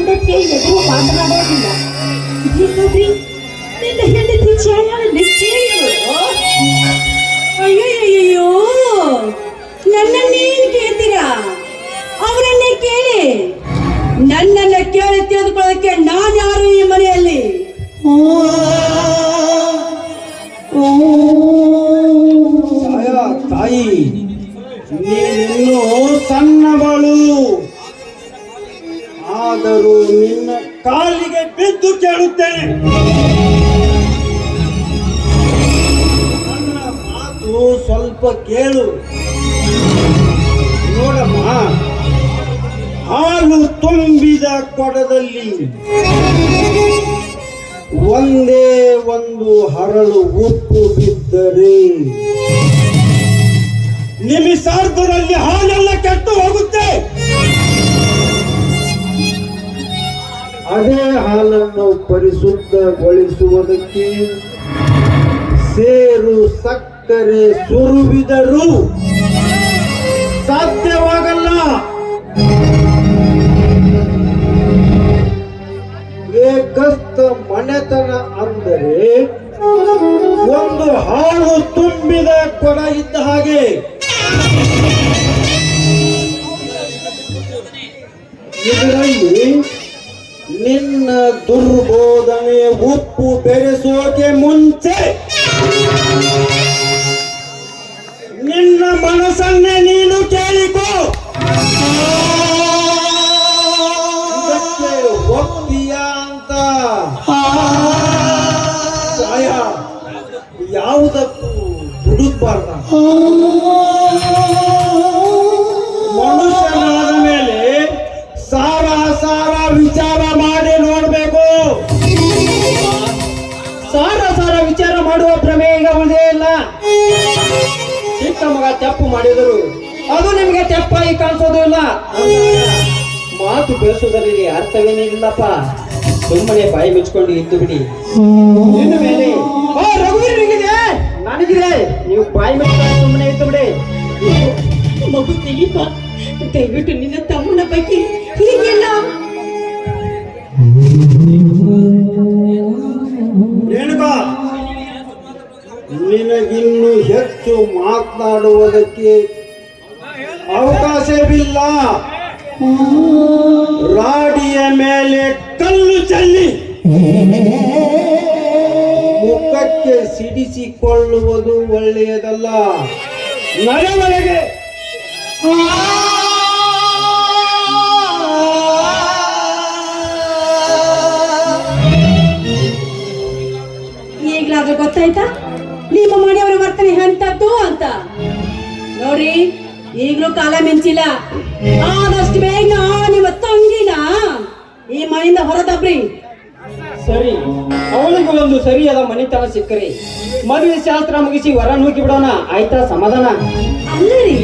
ಹೆಂಡತಿ ಎದುರು ಮಾತನಾಡೋದಿಲ್ಲ. ನೋಡ್ರಿ ನಿನ್ನ ಹೆಂಡತಿ ಚಾಯಾಳ ನಿಶ್ಚಯಿಗಳು ಅಯ್ಯಯ್ಯಯ್ಯೋ ನನ್ನನ್ನೇನು ಕೇಳ್ತೀರಾ? ಅವರನ್ನೇ ಕೇಳಿ. ನನ್ನನ್ನ ಕೇಳಿ ತಿಳಿದುಕೊಳ್ಳೋದಕ್ಕೆ ನಾನು ಯಾರು ಈ ಮನೆಯಲ್ಲಿ? ತಾಯಿ ನೀನಿನ್ನೂ ಸಣ್ಣವಳು ಆದರೂ ನಿನ್ನ ಕಾಲಿಗೆ ಬಿದ್ದು ಕೇಳುತ್ತೇನೆ. ನನ್ನ ಮಾತು ಸ್ವಲ್ಪ ಕೇಳು. ನೋಡಮ್ಮ, ಹಾಲು ತುಂಬಿದ ಕೊಡದಲ್ಲಿ ಒಂದೇ ಒಂದು ಹರಳು ಉಪ್ಪು ಬಿದ್ದರೆ ನಿಮಿಷಾರ್ಧದಲ್ಲಿ ಹಾಲೆಲ್ಲ ಕೆಟ್ಟು ಹೋಗುತ್ತೆ. ಹಾಲನ್ನು ಪರಿಶುದ್ಧಗೊಳಿಸುವುದಕ್ಕೆ ಸೇರು ಸಕ್ಕರೆ ಸುರುವಿದರು ಸಾಧ್ಯವಾಗಲ್ಲ. ಏಕಸ್ಥ ಮನೆತನ ಅಂದರೆ ಒಂದು ಹಾಳು ತುಂಬಿದ ಕೊಡ ಇದ್ದ ಹಾಗೆ. ಇದರಲ್ಲಿ ನಿನ್ನ ದುರ್ಬೋಧನೆ ಉಪ್ಪು ಬೆರೆಸೋಕೆ ಮುಂಚೆ ನಿನ್ನ ಮನಸ್ಸನ್ನೇ ನೀನು ಕೇಳಿಕೋ. ಒಪ್ಪಿಯಾ ಅಂತ. ಯಾವುದಕ್ಕೂ ದುಡುಕ್ಬಾರ್ದ. ಮಗ ತಪ್ಪು ಮಾಡಿದರು. ಅದು ನಿಮ್ಗೆ ತಪ್ಪಾಗಿ ಕಾಣಿಸೋದು ಇಲ್ಲ. ಮಾತು ಬೆಳೆಸೋದರಲ್ಲಿ ಅರ್ಥವೇನಿಲ್ಲಪ್ಪ. ಸುಮ್ಮನೆ ಬಾಯಿ ಮುಚ್ಕೊಂಡು ಇದ್ದು ಬಿಡಿ. ಇನ್ನು ಮೇಲೆ ಓ ನನಗಿದೆ? ನೀವು ಬಾಯಿ ಮುಚ್ಕೊಂಡು ಸುಮ್ಮನೆ ಇದ್ದು ಬಿಡಿ. ಮಗು ದಯವಿಟ್ಟು ನಿನ್ನ ತಮ್ಮನ ಬಗ್ಗೆ ನಿನಗಿನ್ನು ಹೆಚ್ಚು ಮಾತನಾಡುವುದಕ್ಕೆ ಅವಕಾಶವಿಲ್ಲ. ರಾಡಿಯ ಮೇಲೆ ಕಲ್ಲು ಚೆಲ್ಲಿ. ಮುಖಕ್ಕೆ ಸಿಡಿಸಿಕೊಳ್ಳುವುದು ಒಳ್ಳೆಯದಲ್ಲ. ನರವರೆಗೆ. ಈಗಲಾದ್ರೂ ಗೊತ್ತಾಯ್ತಾ? ನಿಮ್ಮ ಮನೆಯವರ ವರ್ತನೆ ಎಂತದ್ದು ಅಂತ. ನೋಡ್ರಿ ಈಗಲೂ ಕಾಲ ಮಿಂಚಿಲ್ಲ. ಆದಷ್ಟು ಬೇಗ ನಿಮ್ಮ ತಂಗಿನ ಈ ಮನೆಯಿಂದ ಹೊರದಬ್ರಿ ಸರಿ ಅವಳಿಗೆ ಒಂದು ಸರಿಯಾದ ಮನೆತನ ಸಿಕ್ಕರೆ. ಮದುವೆ ಶಾಸ್ತ್ರ ಮುಗಿಸಿ ವರ ನೂಕಿ ಬಿಡೋಣ ಆಯ್ತಾ ಸಮಾಧಾನ? ಅಲ್ಲರಿ